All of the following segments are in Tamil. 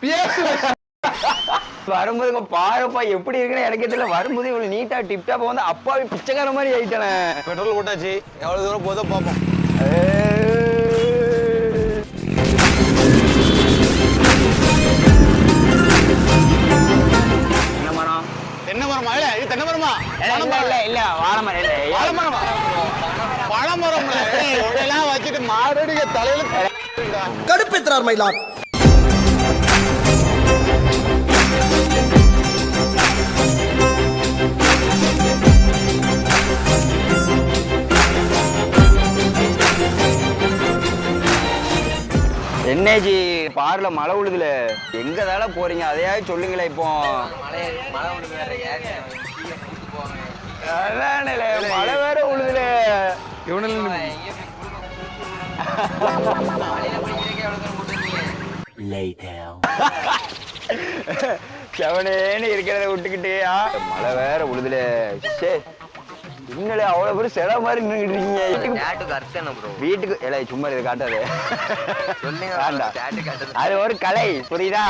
வரும்போது பாருப்பா எப்படி இருக்குன்னு எனக்கு தெரியல. வரும்போது இவ்வளவு நீட்டா டிப்டாப்பா வந்து அப்பாவி பிச்சைக்கார மாதிரி ஆயிட்டானே. பெட்ரோல் போட்டாச்சு. எவ்வளவு தூரம் போதோ பார்ப்போம். என்ன மரம் தென்னை மரமா? இல்ல இது தென்னை மரமா? இல்ல, இல்ல வாழை மரம் இல்ல வாழை மரமா பழ மரம்ல ஏய், இதெல்லாம் வச்சுட்டு மாரடிக்க தலையில. கடுப்பேத்துறார் மயிலாட் என்னஜி பார்ல மழை விழுதுல எங்க தால போறீங்க? அதையாவது சொல்லுங்களேன் இப்போ. மழை வேற விழுதுல செவனேன்னு இருக்கிறத விட்டுக்கிட்டு ஆ, மழை வேற விழுதுல சே இன்னலே அவ்வளவு பேர் செல மாதிரி நின்றுட்டு இருக்கீங்க? வீட்டுக்கு என்ன ப்ரோ வீட்டுக்கு இல்லை சும்மா இதை காட்டாது. சொல்லுங்க அது ஒரு கலை புரியுதா?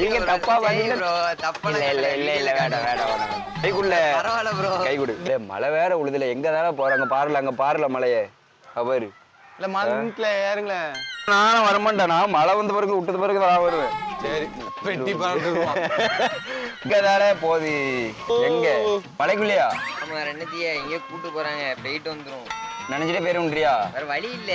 நீங்க தப்பா பண்ணீங்க bro, தப்பா இல்ல இல்ல இல்ல இல்ல வேண்டாம் வேண்டாம் வேண்டாம். கைக்குள்ள பரவாயில்ல ப்ரோ கை கொடு. மழை வேற உழுதுல. எங்க தானே போறாங்க? பாருல அங்க பாருல மலையே அவரு இல்ல மரத்துல ஏறுங்களேன். நானும் வரமாட்டேன் நான் மழை வந்த பிறகு விட்டது பிறகு நான் வருவேன். சரி பெட்டி பறந்துருவான் இங்க தானே போகுது எங்க? மலைக்குள்ளையா? நம்ம வேற என்னத்திய? எங்கேயோ கூட்டு போறாங்க. போயிட்டு வந்துரும். நினைச்சிட்டே பேருன்றியா வேற வழி இல்ல.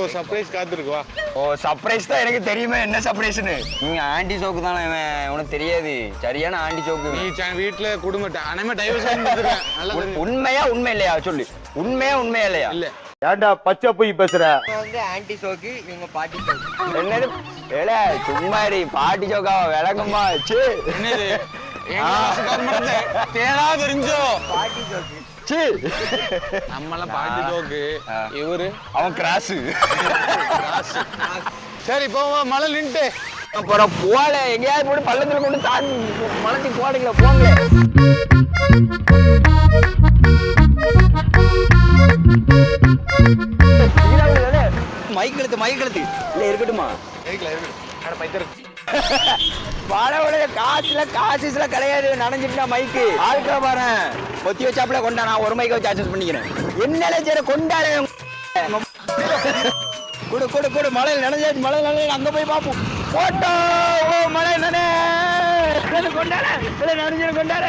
ஒரு சர்ப்ரைஸ் காத்திருக்கு வா. ஓ சர்ப்ரைஸ் தான் எனக்கு தெரியுமே. என்ன சர்ப்ரைஸ்னு நீங்க ஆன்டி சோக்கு தானே இவன்? உனக்கு தெரியாது. சரியான ஆன்டி சோக்கு நீ வீட்டுல குடும்பத்தை அனைமே டைவர்ஸ் உண்மையா உண்மை இல்லையா? சொல்லு. உண்மையா உண்மையா இல்லையா? இல்ல. ஏன்டா பச்சை போய் பேசுற? வந்து ஆன்டி சோக்கு இவங்க பாட்டி சோக்கு. என்னது? ஏல சும்மா இரு பாட்டி சோக்கா விளங்குமா ச்சு என்னது? தேரா தெரிஞ்சோ? பாட்டி சோக்கு. ச்சு நம்மளாம் பாட்டி ஜோக்கு ஆ. இவரு? அவன் கிராஸு சரி இப்போ மழை நின்ட்டு அப்புறம் போல எங்கேயாவது போட்டு பள்ளத்துல கொண்டு தாண்டி மலத்தி போடுங்கள போங்க மைக் எடுத்து மைக் எடுத்து இல்ல இருக்கட்டுமா. வாழவுடைய காசுல காசுல கிடையாது. நனைஞ்சிட்டா மைக்கு. ஆளுக்கா பாரு. ஒத்தி வச்சாப்புல கொண்டா நான் ஒரு மைக்கை வச்சு அட்ஜஸ்ட் பண்ணிக்கிறேன். என்னல சரி கொண்டாடு கொடு கொடு கொடு. மழையில் நனைஞ்சாச்சு மழை நனைஞ்சு அங்க போய் பாப்போம். போட்டோ ஓ மழை நனே கொண்டாட நனைஞ்சு கொண்டாட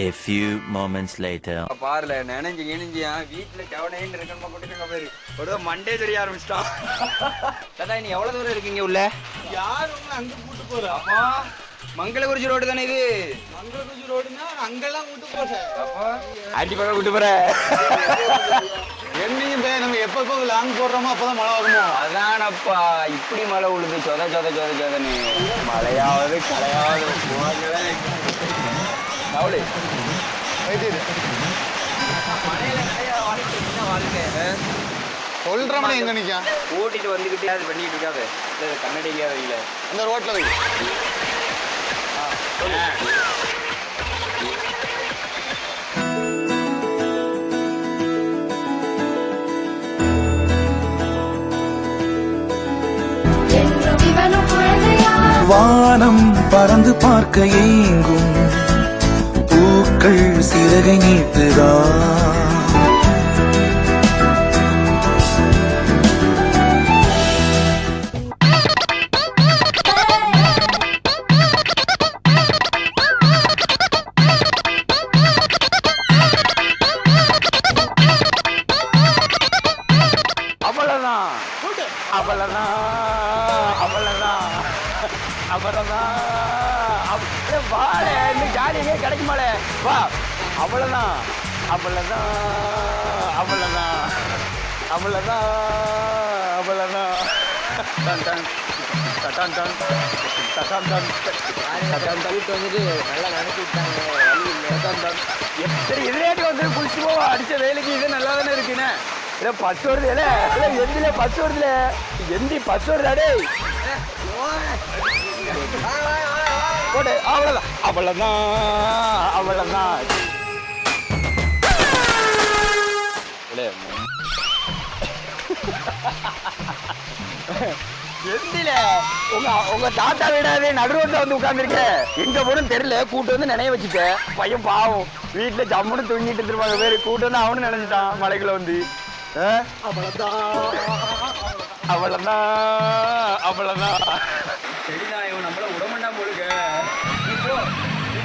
A few moments later. பாருல நினைஞ்சு கிணிஞ்சியா வீட்டுல கவனைன்னு இருக்கணும் போட்டு பேரு ஒரு மண்டே தெரிய ஆரம்பிச்சிட்டான் தாத்தா நீ எவ்வளவு தூரம் இருக்கீங்க உள்ள? யார் உங்களை அங்க கூட்டு போறா? அப்பா மங்களகுறிச்சி ரோடு தானே இது? மங்களகுஜி ரோடுனா அங்கெல்லாம் கூட்டு போறேன். அடி பக்கம் விட்டு போற. என்னையும் பே நம்ம எப்ப எப்போ லாங் போடுறோமோ அப்பதான் மழை வருமோ? அதானப்பா இப்படி மழை உழுது சொத சொத சொத சொதன்னு. மழையாவது கலையாவது போங்களே கவலை. சொல்றவனே எங்க நிக்கா? ஓட்டிட்டு வந்துகிட்டே அது பண்ணிட்டு இருக்காது. இல்ல அந்த ரோட்ல வை வானம் பறந்து பார்க்க ஏங்கும். பூக்கள் சிறகை நீட்டுதா? அவ்வளவுதான். அவ்வளவுதான். அவ்வளவுதான். அவ்வளவுதான். வாழை இந்த ஜாலியே கிடைக்குமாலே வா அவ்வளவுதான். அவ்வளவுதான். அவ்வளவுதான். அவ்வளவுதான். அவ்வளவுதான். டன் டன். டடன் டன் டடன் டன் டடன் டன் கூட்டு வந்துட்டு நல்லா நினைச்சு விட்டாங்க. வழி இல்ல. டடன் டன் எப்படி இதுலேட்டு வந்து குளிச்சு போவா அடிச்ச வேலைக்கு இது நல்லா தானே இருக்குண்ணே இல்ல பத்து வருது இல்ல இல்ல எந்தில பத்து வருதுல? எந்தி பத்து வருதா அவ்வளவுதான். அவ்வளவுதான். அவ்வளவுதான். இல்ல எந்தில. உங்க உங்க தாத்தா விடாது நடு ரோட்ல வந்து உட்கார்ந்துருக்க. எங்க போடும் தெரியல. கூட்டு வந்து நினைய வச்சுட்டேன் பையன் பாவம். வீட்டுல ஜம்முன்னு தூங்கிட்டு இருப்பாங்க பேரு கூட்டு வந்து அவனு நினைச்சிட்டான் மலைக்குள்ள வந்து. ஆ? அவ்வளவுதான். அவ்வளவுதான்.